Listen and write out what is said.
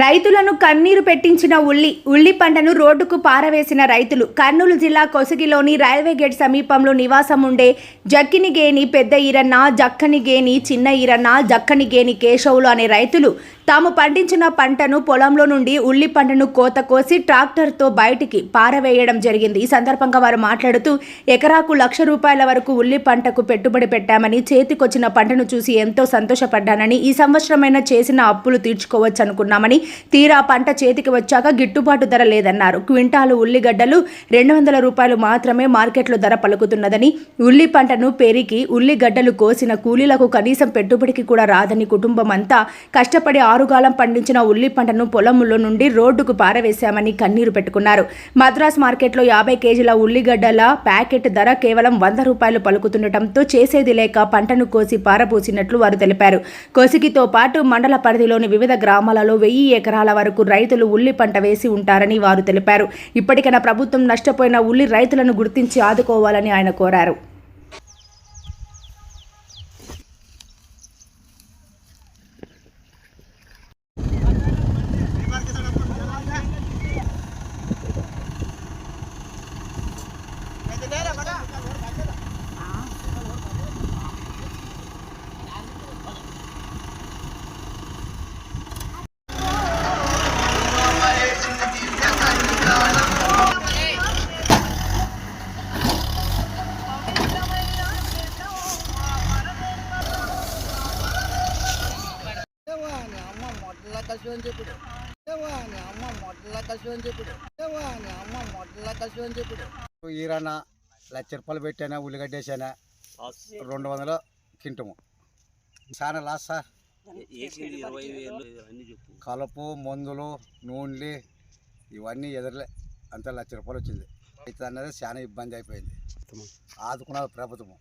రైతులను కన్నీరు పెట్టించిన ఉల్లి ఉల్లి పంటను రోడ్డుకు పారవేసిన రైతులు. కర్నూలు జిల్లా కొసగిలోని రైల్వే గేట్ సమీపంలో నివాసం ఉండే జక్కినిగేని పెద్ద ఈరన్న జక్కనిగేని చిన్న ఈరన్న జక్కనిగేని కేశవులు అనే రైతులు తాము పండించిన పంటను పొలంలో నుండి ఉల్లి పంటను కోత కోసి ట్రాక్టర్తో బయటికి పారవేయడం జరిగింది. ఈ సందర్భంగా వారు మాట్లాడుతూ ఎకరాకు లక్ష రూపాయల వరకు ఉల్లి పంటకు పెట్టుబడి పెట్టామని చేతికొచ్చిన పంటను చూసి ఎంతో సంతోషపడ్డానని ఈ సంవత్సరమైనా చేసిన అప్పులు తీర్చుకోవచ్చు అనుకున్నామని తీరా పంట చేతికి వచ్చాక గిట్టుబాటు ధర లేదన్నారు. క్వింటాలు ఉల్లిగడ్డలు రెండు వందల రూపాయలు మాత్రమే మార్కెట్లో ధర పలుకుతున్నదని ఉల్లి పంటను పెరిగి ఉల్లిగడ్డలు కోసిన కూలీలకు కనీసం పెట్టుబడికి కూడా రాదని కుటుంబం అంతా కష్టపడి ఆరుగాలం పండించిన ఉల్లి పంటను పొలంలో నుండి రోడ్డుకు పారవేశామని కన్నీరు పెట్టుకున్నారు. మద్రాస్ మార్కెట్లో యాభై కేజీల ఉల్లిగడ్డల ప్యాకెట్ ధర కేవలం వంద రూపాయలు పలుకుతుండటంతో చేసేది లేక పంటను కోసి పారబోసినట్లు వారు తెలిపారు. కోసికితో పాటు మండల పరిధిలోని వివిధ గ్రామాలలో వెయ్యి ఎకరాల వరకు రైతులు ఉల్లి పంట వేసి ఉంటారని వారు తెలిపారు. ఇప్పటికైనా ప్రభుత్వం నష్టపోయిన ఉల్లి రైతులను గుర్తించి ఆదుకోవాలని ఆయన కోరారు. దేవా అమ్మ మొట్టల కసి అని చెప్పాడు అమ్మ మొట్టల కలిసి అని చెప్పాడు అమ్మ మొట్టల కలిసి అని చెప్పాడు ఈరన్న లక్ష రూపాయలు పెట్టానా ఉల్లిగడ్డ వేసానా రెండు వందలు కింటము చాలా లాస్ సార్. కలుపు మందులు నూనెలు ఇవన్నీ ఎదురులే. అంత లక్ష రూపాయలు వచ్చింది. అయితే అన్నది చాలా ఇబ్బంది అయిపోయింది. ఆదుకున్నది ప్రభుత్వం.